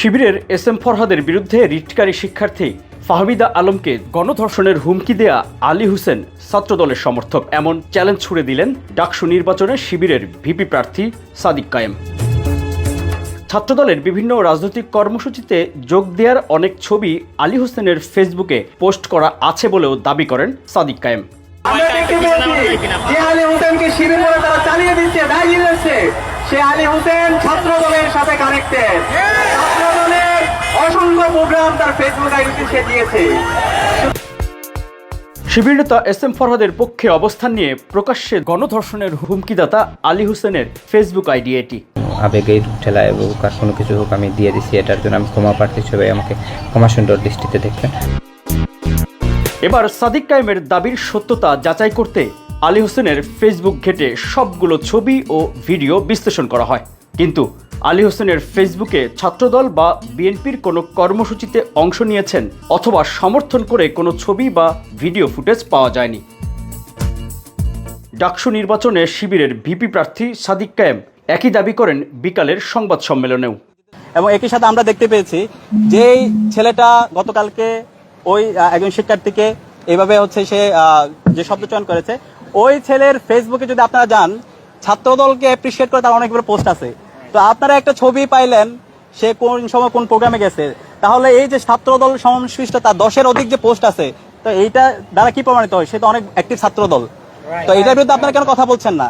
শিবিরের S M ফরহাদের বিরুদ্ধে রিটকারী শিক্ষার্থী ফাহমিদা আলমকে গণধর্ষণের হুমকি দেয়া আলী হোসেন ছাত্রদলের সমর্থক। এমন চ্যালেঞ্জ ছুড়ে দিলেন ডাকসু নির্বাচনে শিবিরের ভিপি প্রার্থী সাদিক কায়েম। ছাত্রদলের বিভিন্ন রাজনৈতিক কর্মসূচিতে যোগ দেওয়ার অনেক ছবি আলী হোসেনের ফেসবুকে পোস্ট করা আছে বলেও দাবি করেন সাদিক কায়েম। সে আলী হোসেন ছাত্র দলের সাথে কানেক্টেড ছাত্র দলের অসংখ্য প্রোগ্রাম তার ফেসবুক আইডিতে সে দিয়েছে। শিবির নেতা এস এম ফরহাদের পক্ষে অবস্থান নিয়ে প্রকাশ্যে গণধর্ষণের হুমকিদাতা আলী হোসেনের ফেসবুক আইডি এটি। আবেগের ঠেলায় হোক আর কোনো কিছু হোক আমি দিয়ে দিছি এটার জন্য আমি ক্ষমা প্রার্থী হিসেবে আমাকে ক্ষমা সুন্দর দৃষ্টিতে দেখবেন। এবার সাদিক কায়েমের দাবির সত্যতা যাচাই করতে আলী হোসেনের ফেসবুক ঘেটে সবগুলো ছবি ও ভিডিও বিশ্লেষণ করা হয়। কিন্তু আলী হোসেনের ফেসবুকে ছাত্রদল বা বিএনপির কোনো কর্মসূচিতে অংশ নিয়েছেন অথবা সমর্থন করে কোনো ছবি বা ভিডিও ফুটেজ পাওয়া যায়নি। ডাকসু নির্বাচনে শিবিরের ভিপি প্রার্থী সাদিক কায়েম একই দাবি করেন বিকালের সংবাদ সম্মেলনেও। এবং একই সাথে আমরা দেখতে পেয়েছি যেই ছেলেটা গতকালকে ওই একজন শিক্ষার্থীকে এইভাবে হচ্ছে সে যে শব্দ চয়ন করেছে ওই ছেলের ফেসবুকে যদি আপনারা যান ছাত্রদলকে অ্যাপ্রিসিয়েট করে তার অনেকগুলো পোস্ট আছে। তো আপনারা একটা ছবি পাইলেন সে কোন সময় কোন প্রোগ্রামে গেছে। তাহলে এই যে ছাত্রদল সংশ্লিষ্ট তার দশের অধিক যে পোস্ট আছে তো এইটা দ্বারা কি প্রমাণিত হয়? সে তো অনেক অ্যাক্টিভ ছাত্রদল। তো এটার বিরুদ্ধে আপনারা কেন কথা বলছেন না?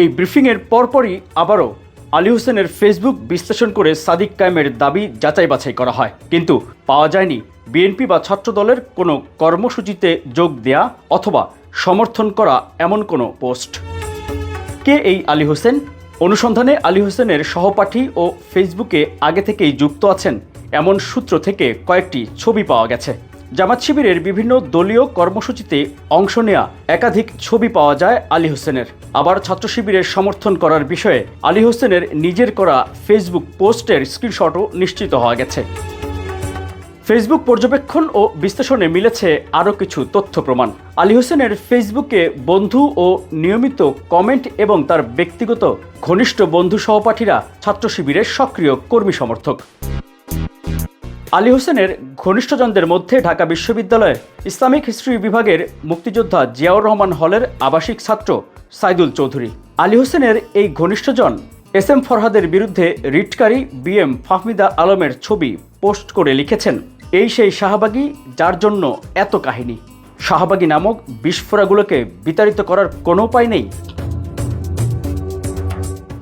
এই ব্রিফিংয়ের পরপরই আবারও আলী হোসেনের ফেসবুক বিশ্লেষণ করে সাদিক কায়েমের দাবি যাচাই বাছাই করা হয়। কিন্তু পাওয়া যায়নি বিএনপি বা ছাত্রদলের কোনো কর্মসূচিতে যোগ দেয়া অথবা সমর্থন করা এমন কোনো পোস্ট। কে এই আলী হোসেন? অনুসন্ধানে আলী হোসেনের সহপাঠী ও ফেসবুকে আগে থেকেই যুক্ত আছেন, এমন সূত্র থেকে কয়েকটি ছবি পাওয়া গেছে। জামাত শিবিরের বিভিন্ন দলীয় কর্মসূচিতে অংশ নেয়া একাধিক ছবি পাওয়া যায় আলী হোসেনের। আবার ছাত্র শিবিরের সমর্থন করার বিষয়ে আলী হোসেনের নিজের করা ফেসবুক পোস্টের স্ক্রিনশটও নিশ্চিত হওয়া গেছে। ফেসবুক পর্যবেক্ষণ ও বিশ্লেষণে মিলেছে আরও কিছু তথ্য প্রমাণ। আলী হোসেনের ফেসবুকে বন্ধু ও নিয়মিত কমেন্ট এবং তার ব্যক্তিগত ঘনিষ্ঠ বন্ধু সহপাঠীরা ছাত্র শিবিরের সক্রিয় কর্মী সমর্থক। আলী হোসেনের ঘনিষ্ঠজনদের মধ্যে ঢাকা বিশ্ববিদ্যালয়ের ইসলামিক হিস্ট্রি বিভাগের মুক্তিযোদ্ধা জিয়াউর রহমান হলের আবাসিক ছাত্র সাইদুল চৌধুরী। আলী হোসেনের এই ঘনিষ্ঠজন এস এম ফরহাদের বিরুদ্ধে রিটকারী বি এম ফাহমিদা আলমের ছবি পোস্ট করে লিখেছেন, এই সেই শাহবাগী যার জন্য এত কাহিনী। শাহবাগী নামক বিস্ফোরাগুলোকে বিতাড়িত করার কোনো উপায় নেই।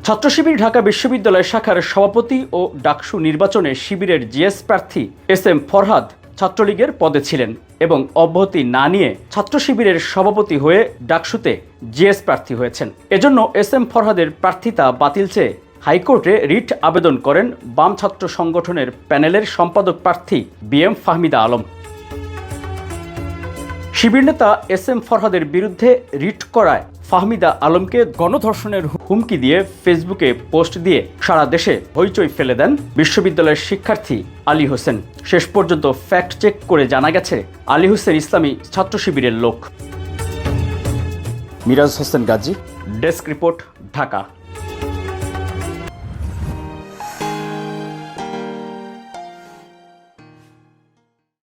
ছাত্র শিবির ঢাকা বিশ্ববিদ্যালয় শাখার সভাপতি ও ডাকসু নির্বাচনে শিবিরের জিএস প্রার্থী এস এম ফরহাদ ছাত্রলীগের পদে ছিলেন এবং অব্যাহতি না নিয়ে ছাত্র শিবিরের সভাপতি হয়ে ডাকসুতে জিএস প্রার্থী হয়েছেন। এজন্য এস এম ফরহাদের প্রার্থিতা বাতিল চেয়ে হাইকোর্টে রিট আবেদন করেন বাম ছাত্র সংগঠনের প্যানেলের সম্পাদক প্রার্থী বি এম ফাহমিদা আলম। শিবির নেতা এস এম ফরহাদের বিরুদ্ধে রিট করায় ফাহমিদা আলমকে গণধর্ষণের হুমকি দিয়ে ফেসবুকে পোস্ট দিয়ে সারা দেশে হইচই ফেলে দেন বিশ্ববিদ্যালয়ের শিক্ষার্থী আলী হোসেন। শেষ পর্যন্ত ফ্যাক্ট চেক করে জানা গেছে, আলী হোসেন ইসলামী ছাত্র শিবিরের লোক। Miraj Hossain Gazi, desk report, Dhaka.